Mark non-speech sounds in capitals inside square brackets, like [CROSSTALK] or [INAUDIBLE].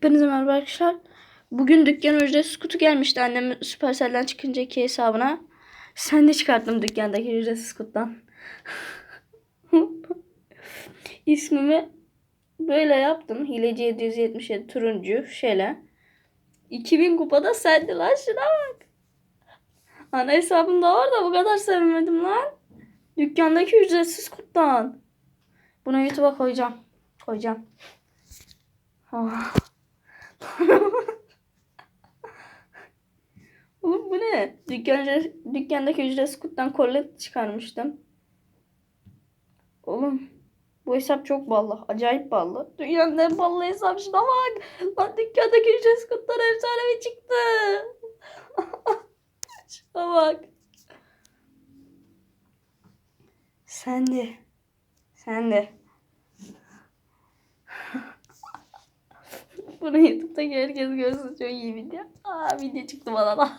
Hepinize merhaba arkadaşlar. Bugün dükkan ücretsiz kutu gelmişti annem Supercell'den çıkınca iki hesabına. Sen de çıkarttım dükkandaki ücretsiz kutudan. [LAUGHS] İsmimi böyle yaptım. Hileci 777 turuncu şöyle. 2000 kupada sende lan şuna bak. Ana hesabımda var da bu kadar sevinmedim lan. Dükkandaki ücretsiz kutudan. Bunu YouTube'a koyacağım. Koyacağım. Ah. [LAUGHS] Oğlum bu ne? Dükkan, dükkandaki ücretsiz kutudan kolye çıkarmıştım. Oğlum bu hesap çok ballı. Acayip ballı. Dünyanın en ballı hesabı şuna bak. Lan dükkandaki ücretsiz kutular efsanevi çıktı. [LAUGHS] şuna bak. Sen de. Sen de. Bunu YouTube'daki herkes görsün çok iyi video. Aa video çıktı bana [LAUGHS] da.